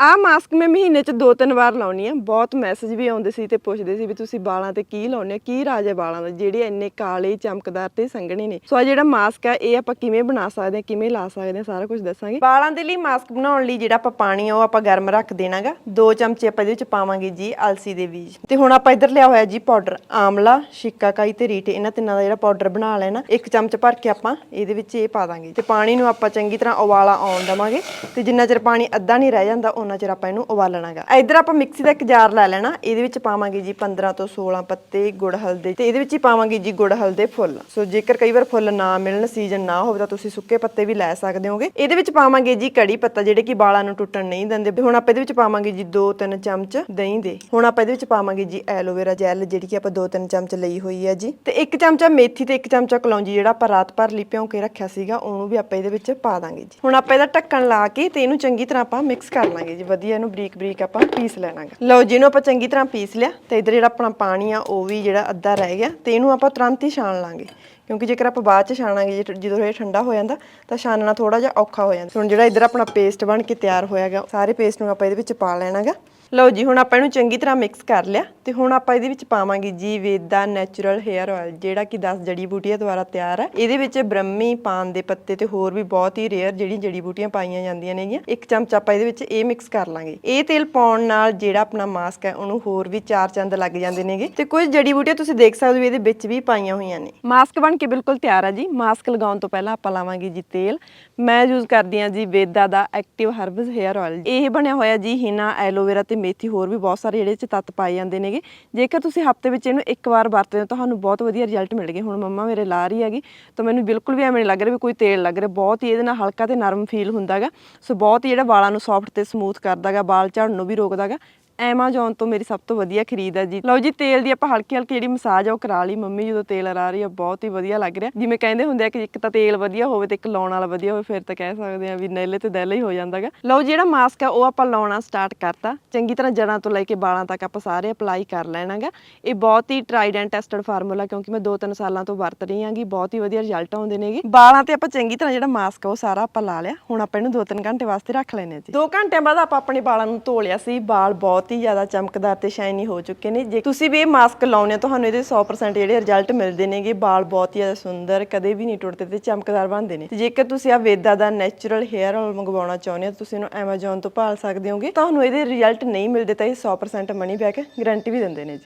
ਆਹ ਮਾਸਕ ਮੈਂ ਮਹੀਨੇ 'ਚ ਦੋ ਤਿੰਨ ਵਾਰ ਲਾਉਣੀ ਆ। ਬਹੁਤ ਮੈਸੇਜ ਵੀ ਆਉਂਦੇ ਸੀ ਤੇ ਪੁੱਛਦੇ ਸੀ ਵੀ ਤੁਸੀਂ ਵਾਲਾਂ ਤੇ ਕੀ ਲਾਉਂਦੇ ਹੋ? ਕੀ ਰਾਜ ਹੈ ਵਾਲਾਂ ਦਾ? ਜਿਹੜੇ ਇੰਨੇ ਕਾਲੇ, ਚਮਕਦਾਰ ਤੇ ਸੰਘਣੇ ਨੇ। ਸੋ ਆ ਜਿਹੜਾ ਮਾਸਕ ਆ, ਇਹ ਆਪਾਂ ਕਿਵੇਂ ਬਣਾ ਸਕਦੇ ਹਾਂ ਕਿਵੇਂ ਲਾ ਸਕਦੇ ਹਾਂ ਸਾਰਾ ਕੁਝ ਦੱਸਾਂਗੇ। ਵਾਲਾਂ ਦੇ ਲਈ ਮਾਸਕ ਬਣਾਉਣ ਲਈ ਜਿਹੜਾ ਆਪਾਂ ਪਾਣੀ ਆ, ਉਹ ਆਪਾਂ ਗਰਮ ਰੱਖ ਦੇਣਾਗਾ। ਦੋ ਚਮਚੇ ਆਪਾਂ ਇਹਦੇ ਵਿੱਚ ਪਾਵਾਂਗੇ ਜੀ, ਅਲਸੀ ਦੇ ਬੀਜ। ਤੇ ਹੁਣ ਆਪਾਂ ਇੱਧਰ ਲਿਆ ਹੋਇਆ ਜੀ ਪਾਊਡਰ ਆਮਲਾ ਸ਼ਿਕਾਕਾਈ ਤੇ ਰੀਟ ਇਹਨਾਂ ਤਿੰਨਾਂ ਦਾ ਜਿਹੜਾ ਪਾਊਡਰ ਬਣਾ ਲੈਣਾ, ਇੱਕ ਚਮਚ ਭਰ ਕੇ ਆਪਾਂ ਇਹਦੇ ਵਿੱਚ ਇਹ ਪਾ ਦਾਂਗੇ। ਤੇ ਪਾਣੀ ਨੂੰ ਆਪਾਂ ਚੰਗੀ ਤਰ੍ਹਾਂ ਉਬਾਲਾ ਆਉਣ ਦਵਾਂਗੇ। ਤੇ ਜਿੰਨਾ ਚਿਰ ਪਾਣੀ ਅੱਧਾ ਨਹੀਂ ਰਹਿ ਜਾਂਦਾ ਉਹਨਾਂ ਚਿਰ ਆਪਾਂ ਇਹਨੂੰ ਉਬਾਲਣਾਗਾ। ਇੱਧਰ ਆਪਾਂ ਮਿਕਸੀ ਦਾ ਇੱਕ ਜਾਰ ਲੈ ਲੈਣਾ। ਇਹਦੇ ਵਿੱਚ ਪਾਵਾਂਗੇ ਜੀ 15 ਤੋਂ 16 ਪੱਤੇ ਗੁੜ ਹਲਦੇ। ਤੇ ਇਹਦੇ ਵਿੱਚ ਹੀ ਪਾਵਾਂਗੇ ਜੀ ਗੁੜ ਹਲਦੇ ਫੁੱਲ। ਸੋ ਜੇਕਰ ਕਈ ਵਾਰ ਫੁੱਲ ਨਾ ਮਿਲਣ ਸੀਜ਼ਨ ਨਾ ਹੋਵੇ ਤਾਂ ਤੁਸੀਂ ਸੁੱਕੇ ਪੱਤੇ ਵੀ ਲੈ ਸਕਦੇ ਹੋਗੇ। ਇਹਦੇ ਵਿੱਚ ਪਾਵਾਂਗੇ ਜੀ ਕੜੀ ਪੱਤਾ, ਜਿਹੜੇ ਕਿ ਬਾਲਾਂ ਨੂੰ ਟੁੱਟਣ ਨਹੀਂ ਦਿੰਦੇ। ਹੁਣ ਆਪਾਂ ਇਹਦੇ ਵਿੱਚ ਪਾਵਾਂਗੇ ਜੀ 2-3 ਚਮਚ ਦਹੀਂ ਦੇ। ਹੁਣ ਆਪਾਂ ਇਹਦੇ ਵਿੱਚ ਪਾਵਾਂਗੇ ਜੀ ਐਲੋਵੇਰਾ ਜੈਲ, ਜਿਹੜੀ ਕਿ ਆਪਾਂ 2-3 ਚਮਚ ਲਈ ਹੋਈ ਹੈ ਜੀ। ਤੇ ਇੱਕ ਚਮਚਾ ਮੇਥੀ ਤੇ ਇੱਕ ਚਮਚਾ ਕਲੌਂਜੀ, ਜਿਹੜਾ ਆਪਾਂ ਰਾਤ ਭਰ ਲਈ ਭਿਉਂ ਕੇ ਰੱਖਿਆ ਸੀਗਾ, ਉਹਨੂੰ ਵੀ ਆਪਾਂ ਇਹਦੇ ਵਿੱਚ ਪਾ ਦਾਂਗੇ ਜੀ। ਹੁਣ ਆਪਾਂ ਇਹਦਾ ਢੱਕਣ ਲਾ ਕੇ ਤੇ ਇਹਨੂੰ ਚੰਗੀ ਤਰ੍ਹਾਂ ਆਪਾਂ ਮਿਕਸ ਕਰ ਲਾਂਗੇ ਜੀ, ਵਧੀਆ ਇਹਨੂੰ ਬਰੀਕ ਬਰੀਕ ਆਪਾਂ ਪੀਸ ਲੈਣਾਗਾ। ਲਓ ਜੀ, ਇਹਨੂੰ ਆਪਾਂ ਚੰਗੀ ਤਰ੍ਹਾਂ ਪੀਸ ਲਿਆ ਤੇ ਇਧਰ ਜਿਹੜਾ ਆਪਣਾ ਪਾਣੀ ਆ, ਉਹ ਵੀ ਜਿਹੜਾ ਅੱਧਾ ਰਹਿ ਗਿਆ ਤੇ ਇਹਨੂੰ ਆਪਾਂ ਤੁਰੰਤ ਹੀ ਛਾਣ ਲਾਂਗੇ। ਕਿਉਂਕਿ ਜੇਕਰ ਆਪਾਂ ਬਾਅਦ ਚ ਛਾਣਾਂਗੇ, ਜੇ- ਜਦੋਂ ਇਹ ਠੰਡਾ ਹੋ ਜਾਂਦਾ, ਤਾਂ ਛਾਨਣਾ ਥੋੜਾ ਜਿਹਾ ਔਖਾ ਹੋ ਜਾਂਦਾ। ਹੁਣ ਜਿਹੜਾ ਇਧਰ ਆਪਣਾ ਪੇਸਟ ਬਣ ਕੇ ਤਿਆਰ ਹੋਇਆਗਾ, ਸਾਰੇ ਪੇਸਟ ਨੂੰ ਆਪਾਂ ਇਹਦੇ ਵਿੱਚ ਪਾ ਲੈਣਾਗਾ। ਲਓ ਜੀ, ਹੁਣ ਆਪਾਂ ਇਹਨੂੰ ਚੰਗੀ ਤਰ੍ਹਾਂ ਮਿਕਸ ਕਰ ਲਿਆ ਤੇ ਹੁਣ ਆਪਾਂ ਇਹਦੇ ਵਿੱਚ ਪਾਵਾਂਗੇ ਜੀ ਵੇਦਾ ਨੈਚੁਰਲ 헤ਅਰ ਆਇਲ ਜਿਹੜਾ ਕਿ 10 ਜੜੀ ਬੂਟੀਆਂ ਦੁਆਰਾ ਤਿਆਰ ਹੈ। ਇਹਦੇ ਵਿੱਚ ਬ੍ਰਹਮੀ, ਪਾਨ ਦੇ ਪੱਤੇ ਤੇ ਹੋਰ ਵੀ ਬਹੁਤ ਹੀ ਰੇਅਰ ਜਿਹੜੀ ਜੜੀ ਬੂਟੀਆਂ ਪਾਈਆਂ ਜਾਂਦੀਆਂ ਨੇਗੀਆਂ। ਇੱਕ ਚਮਚ ਆਪਾਂ ਇਹਦੇ ਵਿੱਚ ਇਹ ਮਿਕਸ ਕਰ ਲਾਂਗੇ। ਇਹ ਤੇਲ ਪਾਉਣ ਨਾਲ ਜਿਹੜਾ ਆਪਣਾ ਮਾਸਕ ਹੈ, ਉਹਨੂੰ ਹੋਰ ਵੀ ਚਾਰ ਚੰਦ ਲੱਗ ਜਾਂਦੇ ਨੇਗੇ। ਤੇ ਕੁਝ ਜੜੀ ਬੂਟੀਆਂ ਤੁਸੀਂ ਦੇਖ ਸਕਦੇ ਹੋ, ਇਹਦੇ ਵਿੱਚ ਵੀ ਪਾਈਆਂ ਹੋਈਆਂ ਨੇ। ਮਾਸਕ ਬਣ ਕੇ ਬਿਲਕੁਲ ਤਿਆਰ ਹੈ ਜੀ। ਮਾਸਕ ਲਗਾਉਣ ਤੋਂ ਪਹਿਲਾਂ ਆਪਾਂ ਲਾਵਾਂਗੇ ਜੀ ਤੇਲ। ਮੈਂ ਯੂਜ਼ ਕਰਦੀ ਹਾਂ ਜੀ ਵੇਦਾ ਦਾ ਐਕਟਿਵ ਹਰਬਸ 헤ਅਰ ਆਇਲ ਇਹ ਬਣਿਆ ਹੋਇਆ ਜੀ ਹਿਨਾ ਐਲੋਵੇਰਾ ਤੇ ਮੇਥੀ ਹੋਰ ਵੀ ਬਹੁਤ ਸਾਰੇ ਜਿਹੜੇ 'ਚ ਤੱਤ ਪਾਏ ਜਾਂਦੇ ਨੇਗੇ। ਜੇਕਰ ਤੁਸੀਂ ਹਫ਼ਤੇ ਵਿੱਚ ਇਹਨੂੰ ਇੱਕ ਵਾਰ ਵਰਤਦੇ ਹੋ ਤੁਹਾਨੂੰ ਬਹੁਤ ਵਧੀਆ ਰਿਜ਼ਲਟ ਮਿਲਣਗੇ ਹੁਣ ਮੰਮਾ ਮੇਰੇ ਲਾ ਰਹੀ ਹੈਗੀ, ਤਾਂ ਮੈਨੂੰ ਬਿਲਕੁਲ ਵੀ ਐਵੇਂ ਨਹੀਂ ਲੱਗ ਰਿਹਾ ਵੀ ਕੋਈ ਤੇਲ ਲੱਗ ਰਿਹਾ। ਬਹੁਤ ਹੀ ਇਹਦੇ ਨਾਲ ਹਲਕਾ ਤੇ ਨਰਮ ਫੀਲ ਹੁੰਦਾਗਾ। ਸੋ ਬਹੁਤ ਹੀ ਜਿਹੜਾ ਵਾਲਾਂ ਨੂੰ ਸੌਫਟ ਤੇ ਸਮੂਥ ਕਰਦਾਗਾ, ਵਾਲ ਝੜਨ ਨੂੰ ਵੀ ਰੋਕਦਾਗਾ। ਐਮਾਜ਼ੋਨ ਤੋਂ ਮੇਰੀ ਸਭ ਤੋਂ ਵਧੀਆ ਖਰੀਦ ਹੈ ਜੀ। ਲਓ ਜੀ, ਤੇਲ ਦੀ ਆਪਾਂ ਹਲਕੀ ਹਲਕੀ ਜਿਹੜੀ ਮਸਾਜ ਆ ਉਹ ਕਰਾ ਲਈ ਮੰਮੀ, ਜਦੋਂ ਤੇਲ ਲਾ ਰਹੀ ਆ, ਬਹੁਤ ਹੀ ਵਧੀਆ ਲੱਗ ਰਿਹਾ। ਜਿਵੇਂ ਕਹਿੰਦੇ ਹੁੰਦੇ ਆ ਕਿ ਇੱਕ ਤਾਂ ਤੇਲ ਵਧੀਆ ਹੋਵੇ ਤੇ ਇੱਕ ਲਾਉਣ ਵਾਲਾ ਵਧੀਆ ਹੋਵੇ, ਫਿਰ ਤਾਂ ਕਹਿ ਸਕਦੇ ਆ ਵੀ ਨੇਲੇ ਤੇ ਦਹਿਲੇ ਹੀ ਹੋ ਜਾਂਦਾਗਾ ਲਓ ਜਿਹੜਾ ਮਾਸਕ ਆ, ਉਹ ਆਪਾਂ ਲਾਉਣਾ ਸਟਾਰਟ ਕਰਤਾ। ਚੰਗੀ ਤਰ੍ਹਾਂ ਜੜਾਂ ਤੋਂ ਲੈ ਕੇ ਬਾਲਾਂ ਤੱਕ ਆਪਾਂ ਸਾਰੇ ਅਪਲਾਈ ਕਰ ਲੈਣਾਗਾ ਇਹ ਬਹੁਤ ਹੀ ਟ੍ਰਾਈਡ ਐਂਡ ਟੈਸਟਡ ਫਾਰਮੂਲਾ ਕਿਉਂਕਿ ਮੈਂ 2-3 ਸਾਲਾਂ ਤੋਂ ਵਰਤ ਰਹੀ ਆਂਗੀ ਬਹੁਤ ਹੀ ਵਧੀਆ ਰਿਜ਼ਲਟ ਆਉਂਦੇ ਨੇਗੇ ਬਾਲਾਂ ਤੇ ਆਪਾਂ ਚੰਗੀ ਤਰ੍ਹਾਂ ਜਿਹੜਾ ਮਾਸਕ ਆ, ਉਹ ਸਾਰਾ ਆਪਾਂ ਲਾ ਲਿਆ। ਹੁਣ ਆਪਾਂ ਇਹਨੂੰ 2-3 ਘੰਟੇ ਵਾਸਤੇ ਰੱਖ ਲੈਣੇ ਆ ਜੀ। 2 ਘੰਟਿਆਂ ਬਾਅਦ ਆਪਾਂ ਆਪਣੇ ਬਾਲਾਂ ਨੂੰ ਧੋ ਲਿਆ ਸੀ। ਬਾਲ ਬਹੁਤ ਹੀ ਜ਼ਿਆਦਾ ਚਮਕਦਾਰ ਤੇ ਸ਼ਾਈਨੀ ਹੋ ਚੁੱਕੇ ਨੇ। ਜੇ ਤੁਸੀਂ ਵੀ ਇਹ ਮਾਸਕ ਲਾਉਂਦੇ ਹੋ, ਤੁਹਾਨੂੰ ਇਹਦੇ 100% ਜਿਹੜੇ ਰਿਜ਼ਲਟ ਮਿਲਦੇ ਨੇਗੇ, ਵਾਲ ਬਹੁਤ ਹੀ ਜ਼ਿਆਦਾ ਸੁੰਦਰ, ਕਦੇ ਵੀ ਨਹੀਂ ਟੁੱਟਦੇ ਤੇ ਚਮਕਦਾਰ ਬਣਦੇ ਨੇ। ਤੇ ਜੇਕਰ ਤੁਸੀਂ ਆ ਵੇਦਾ ਦਾ ਨੈਚੁਰਲ 헤ਅਰ ਆਇਲ ਮੰਗਵਾਉਣਾ ਚਾਹੁੰਦੇ ਹੋ ਤੁਸੀਂ ਇਹਨੂੰ Amazon ਤੋਂ ਭਾਲ ਸਕਦੇ ਹੋਗੇ। ਤੁਹਾਨੂੰ ਇਹਦੇ ਰਿਜ਼ਲਟ ਨਹੀਂ ਮਿਲਦੇ ਤਾਂ ਇਹ 100% ਮਨੀ ਬੈਕ ਗਾਰੰਟੀ ਵੀ ਦਿੰਦੇ ਨੇ ਜੀ।